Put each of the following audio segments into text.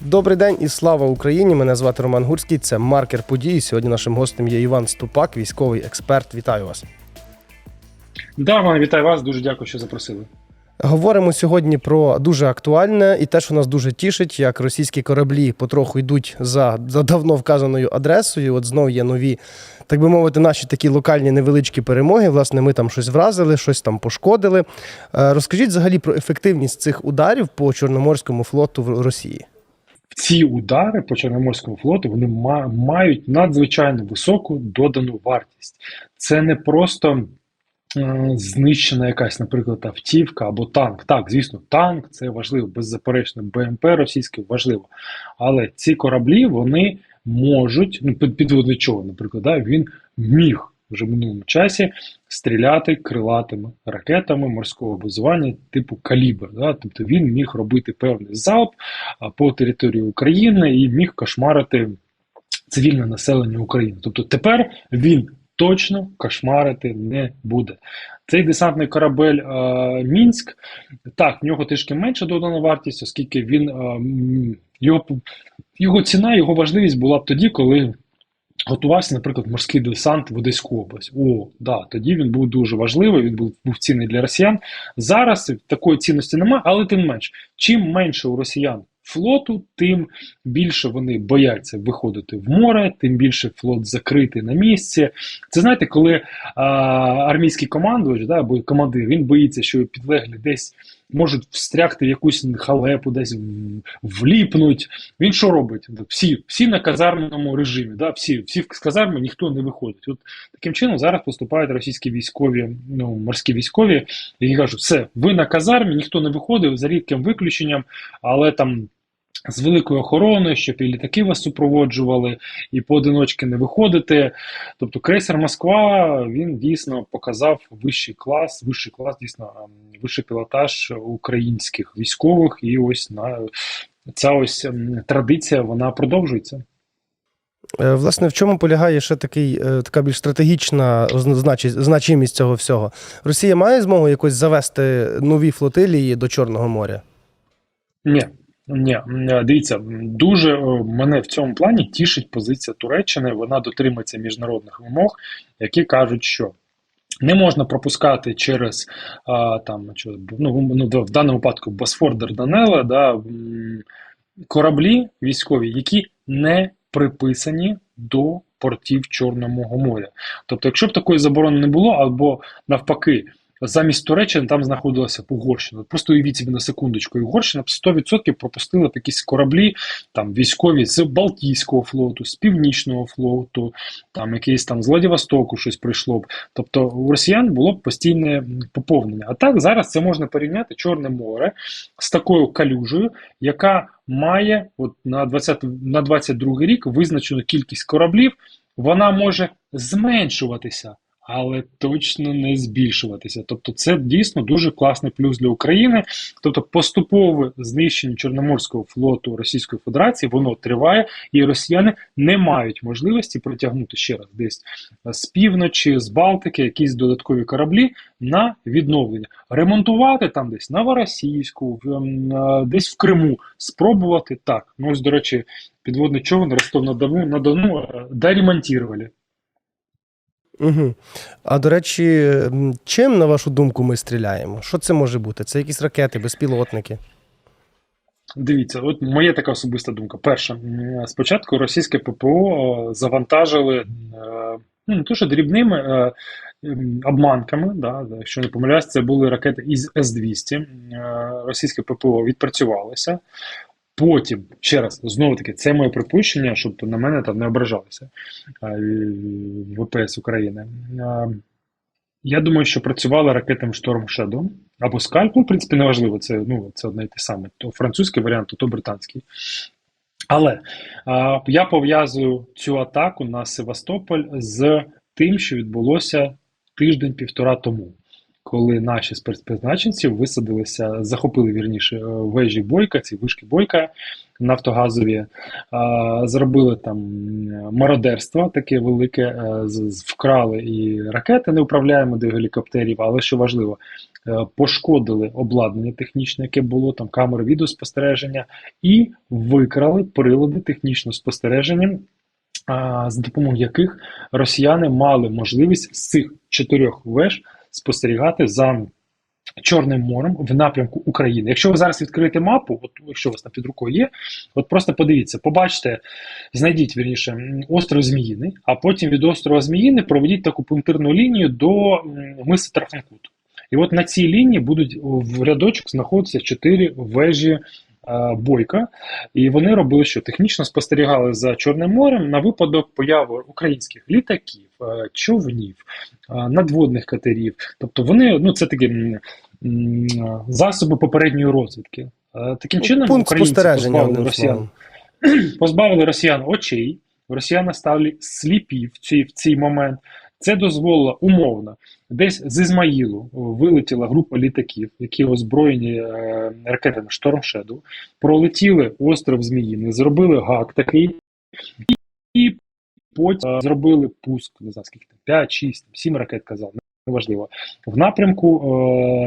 Добрий день і слава Україні! Мене звати Роман Гурський. Це маркер подій. Сьогодні нашим гостем є Іван Ступак, військовий експерт. Вітаю вас. Да, вітаю вас. Дуже дякую, що запросили. Говоримо сьогодні про дуже актуальне і те, що нас дуже тішить, як російські кораблі потроху йдуть за, за давно вказаною адресою. От знов є нові, так би мовити, наші такі локальні невеличкі перемоги. Власне, ми там щось вразили, щось там пошкодили. Е, Розкажіть взагалі про ефективність цих ударів по Чорноморському флоту в Росії. Ці удари по Чорноморському флоту вони ма- мають надзвичайно високу додану вартість. Це не просто знищена якась, наприклад, автівка або танк. Так, звісно, танк це важливо, беззаперечно, БМП російське важливо. Але ці кораблі вони можуть, ну, під, підводний човен, наприклад, да, він міг вже в минулому часі стріляти крилатими ракетами морського базування типу калібр. Да? Тобто він міг робити певний залп по території України і міг кошмарити цивільне населення України. Тобто тепер він точно кошмарити не буде. Цей десантний корабель е, Мінськ, так, в нього трішки менша додана вартість, оскільки він е, його, його ціна, його важливість була б тоді, коли. Готувався, наприклад, морський десант в Одеську область. О, да, тоді він був дуже важливий, він був, був цінний для росіян. Зараз такої цінності немає, але тим менш, чим менше у росіян флоту, тим більше вони бояться виходити в море, тим більше флот закритий на місці. Це знаєте, коли а, армійський командувач да, або командир він боїться, що підлеглі десь можуть встрягти в якусь халепу, десь вліпнуть. Він що робить? Всі, всі на казармному режимі, да? всі, всі з казарми ніхто не виходить. От таким чином зараз поступають російські військові, ну морські військові, які кажуть, все, ви на казармі, ніхто не виходив за рідким виключенням, але там. З великою охороною, щоб і літаки вас супроводжували, і поодиночки не виходити. Тобто крейсер Москва він дійсно показав вищий клас, вищий клас, дійсно ем, вищий пілотаж українських військових, і ось на ця ось ем, традиція вона продовжується. Е, Власне, в чому полягає ще такий, е, така більш стратегічна значимість цього всього? Росія має змогу якось завести нові флотилії до Чорного моря? Ні, ні, дивіться, дуже е, мене в цьому плані тішить позиція Туреччини. Вона дотримується міжнародних вимог, які кажуть, що не можна пропускати через а, там ну, ну, в даному випадку Босфор Дарданелла, да, кораблі військові, які не приписані до портів Чорного моря. Тобто, якщо б такої заборони не було, або навпаки. Замість Туреччини там знаходилася Угорщина. Просто уявіть собі на секундочку, Угорщина б 100% пропустила б якісь кораблі там військові з Балтійського флоту, з Північного флоту, там якийсь там з Владивостоку щось прийшло б. Тобто у росіян було б постійне поповнення. А так зараз це можна порівняти Чорне море з такою калюжею, яка має от на 20, на 22 рік визначену кількість кораблів. Вона може зменшуватися, але точно не збільшуватися. Тобто, це дійсно дуже класний плюс для України. Тобто, поступове знищення Чорноморського флоту Російської Федерації воно триває, і росіяни не мають можливості притягнути ще раз десь з півночі, з Балтики, якісь додаткові кораблі на відновлення, ремонтувати там десь новоросійську, е, десь в Криму, спробувати так. Ну ось, до речі, підводний човен Ростов на Дону на Дону е, доремонтували. Угу. А до речі, чим, на вашу думку, ми стріляємо? Що це може бути? Це якісь ракети, безпілотники? Дивіться, от моя така особиста думка. Перше, спочатку російське ППО е, завантажили е, ну, не дрібними е, обманками. Да, якщо не помиляюсь, це були ракети із С-200. Е, Російське ППО відпрацювалося. Потім, ще раз, знову таки, це моє припущення, щоб на мене там не ображалися ВПС України. Я думаю, що працювали ракетами Storm Shadow або Скальп, ну, в принципі, неважливо, це, ну, це одне і те саме. То французький варіант, то британський. Але а, я пов'язую цю атаку на Севастополь з тим, що відбулося тиждень-півтора тому. Коли наші спецпризначенці висадилися, захопили вірніше е, вежі Бойка, ці вишки Бойка нафтогазові, зробили там мародерство таке велике, е, вкрали і ракети неуправляємо до гелікоптерів, але що важливо, е, пошкодили обладнання технічне, яке було там камери відеоспостереження, і викрали прилади технічного спостереження, з допомогою яких росіяни мали можливість з цих чотирьох веж спостерігати за Чорним морем в напрямку України. Якщо ви зараз відкриєте мапу, от якщо у вас там під рукою є, от просто подивіться, побачите, знайдіть вірніше остров Зміїний, а потім від острова Зміїни проведіть таку пунктирну лінію до м, миса Трафанкут. І от на цій лінії будуть в рядочок знаходитися чотири вежі Бойка, і вони робили що? Технічно спостерігали за Чорним морем на випадок появи українських літаків, е, човнів, е, надводних катерів. Тобто вони, ну це такі засоби попередньої розвідки. Е, Таким чином, Пункт українці позбавили росіян позбавили росіян очей, росіяни стали сліпі в цей, в цей момент. Це дозволило умовно. Десь з Ізмаїлу вилетіла група літаків, які озброєні е, ракетами Storm Shadow, пролетіли остров Зміїний, зробили гак такий, і потім е, зробили пуск, не знаю скільки там, 5, 6, 7 ракет казав, неважливо, в напрямку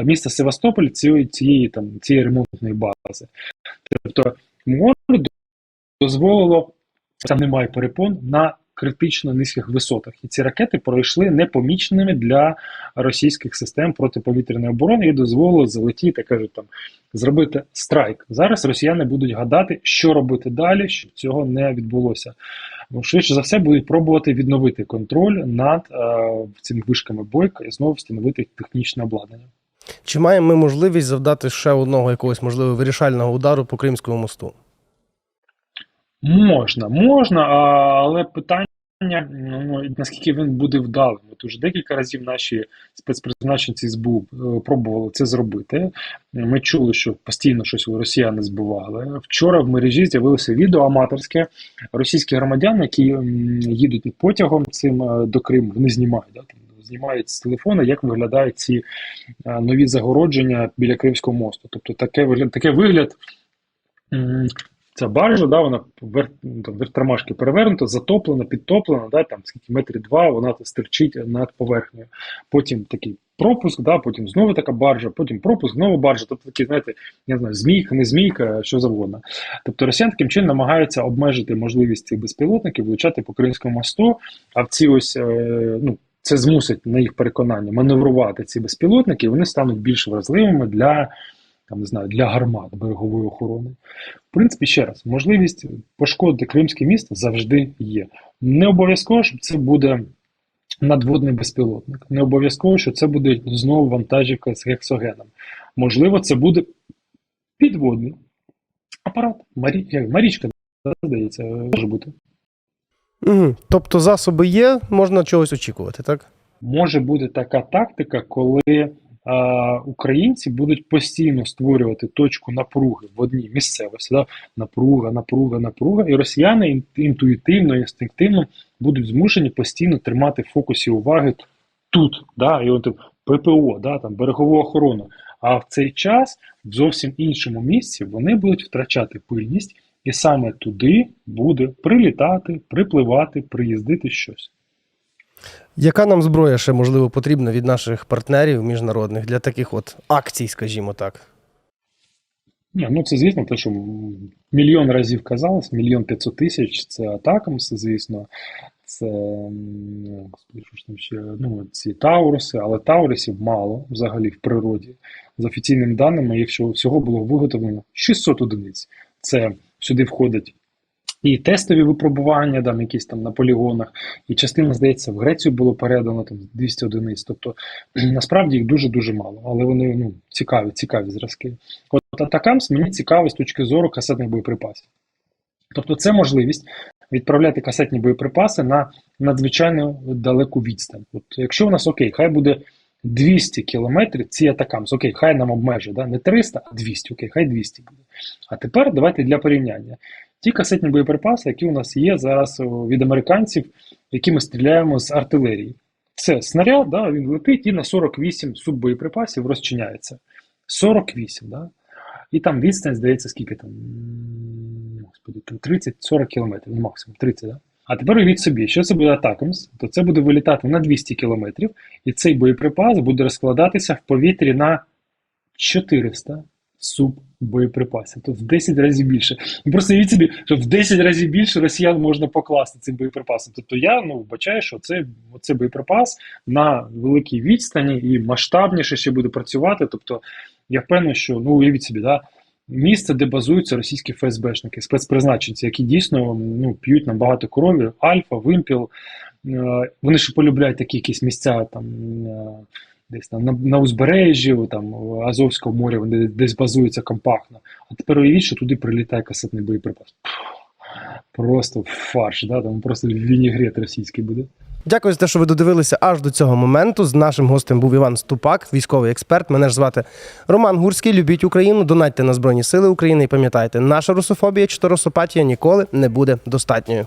е, міста Севастополь цієї, цієї, там, цієї ремонтної бази. Тобто море дозволило, там немає перепон на критично низьких висотах. І ці ракети пройшли непоміченими для російських систем протиповітряної оборони і дозволило залетіти, кажуть, там зробити страйк. Зараз росіяни будуть гадати, що робити далі, щоб цього не відбулося. Ну, Швидше за все, будуть пробувати відновити контроль над е, цими вишками бойка і знову встановити технічне обладнання. Чи маємо ми можливість завдати ще одного якогось можливо вирішального удару по Кримському мосту? Можна, можна, але питання, ну, наскільки він буде вдалим. От уже декілька разів наші спецпризначенці СБУ е, пробували це зробити. Ми чули, що постійно щось росіяни збивали. Вчора в мережі з'явилося відео аматорське. Російські громадяни, які їдуть потягом цим е, до Криму, вони знімають. Да, знімають з телефона, як виглядають ці е, нові загородження біля Кримського мосту. Тобто таке вигляд, таке вигляд. Ця баржа, да, вона вер, ну, там, перевернута, затоплена, підтоплена, да, там скільки метрів два, вона стирчить над поверхнею. Потім такий пропуск, да, потім знову така баржа, потім пропуск, знову баржа. Тобто такі, знаєте, я знаю, змійка, не змійка, що завгодно. Тобто росіян таким чином намагаються обмежити можливість цих безпілотників влучати по Кримському мосту, а в ці ось, е, ну, це змусить, на їх переконання, маневрувати ці безпілотники, і вони стануть більш вразливими для там не знаю, для гармат берегової охорони. В принципі, ще раз, можливість пошкодити Кримське місто завжди є. Не обов'язково, що це буде надводний безпілотник. Не обов'язково, що це буде знову вантажівка з гексогеном. Можливо, це буде підводний апарат. Марі... Марічка, здається, може бути. Угу. Тобто засоби є, можна чогось очікувати, так? може бути така тактика, коли українці будуть постійно створювати точку напруги в одній місцевості, да? напруга, напруга, напруга, і росіяни інтуїтивно, інстинктивно будуть змушені постійно тримати в фокусі уваги тут, да? і от ППО, да? там, берегову охорону. А в цей час в зовсім іншому місці вони будуть втрачати пильність, і саме туди буде прилітати, припливати, приїздити щось. Яка нам зброя ще можливо потрібна від наших партнерів міжнародних для таких от акцій, скажімо так? Ні, ну це звісно, те, що мільйон разів казалось, мільйон п'ятсот тисяч це атакамс, звісно. Це що ще, ну, ці Тауруси, але Таурусів мало взагалі в природі. За офіційними даними, якщо всього було виготовлено 600 одиниць. Це сюди входить і тестові випробування, там якісь там на полігонах, і частина, здається, в Грецію було передано там 200 одиниць. Тобто насправді їх дуже-дуже мало, але вони ну, цікаві, цікаві зразки. От Атакамс мені цікавий з точки зору касетних боєприпасів. Тобто це можливість відправляти касетні боєприпаси на надзвичайно далеку відстань. От якщо у нас окей, хай буде 200 кілометрів, ці атакамс, окей, хай нам обмежує, да? не 300, а 200, окей, хай 200 буде. А тепер давайте для порівняння. Ті касетні боєприпаси, які у нас є зараз від американців, які ми стріляємо з артилерії. Все, снаряд, да, він летить і на 48 суббоєприпасів розчиняється. 48, да? І там відстань, здається, скільки там? Господи, там 30-40 кілометрів, ну максимум 30, да? А тепер уявіть собі, що це буде Атакамс, то це буде вилітати на 200 кілометрів, і цей боєприпас буде розкладатися в повітрі на 400 суббоєприпасів. Тобто в 10 разів більше. Ну просто уявіть собі, що в 10 разів більше росіян можна покласти цим боєприпасом. Тобто я ну, вбачаю, що це, це боєприпас на великій відстані і масштабніше ще буде працювати. Тобто я впевнений, що ну уявіть собі, да, місце, де базуються російські ФСБшники, спецпризначенці, які дійсно ну, п'ють нам багато крові, Альфа, Вимпіл. Е, Вони ж полюбляють такі якісь місця там. Десь там на, на узбережжі, там Азовського моря, вони десь базуються компактно. А тепер уявіть, що туди прилітає касетний боєприпас. Просто фарш, да? там просто вінігрет російський буде. Дякую за те, що ви додивилися аж до цього моменту. З нашим гостем був Іван Ступак, військовий експерт. Мене ж звати Роман Гурський. Любіть Україну, донатьте на Збройні Сили України і пам'ятайте, наша русофобія чи то русопатія ніколи не буде достатньою.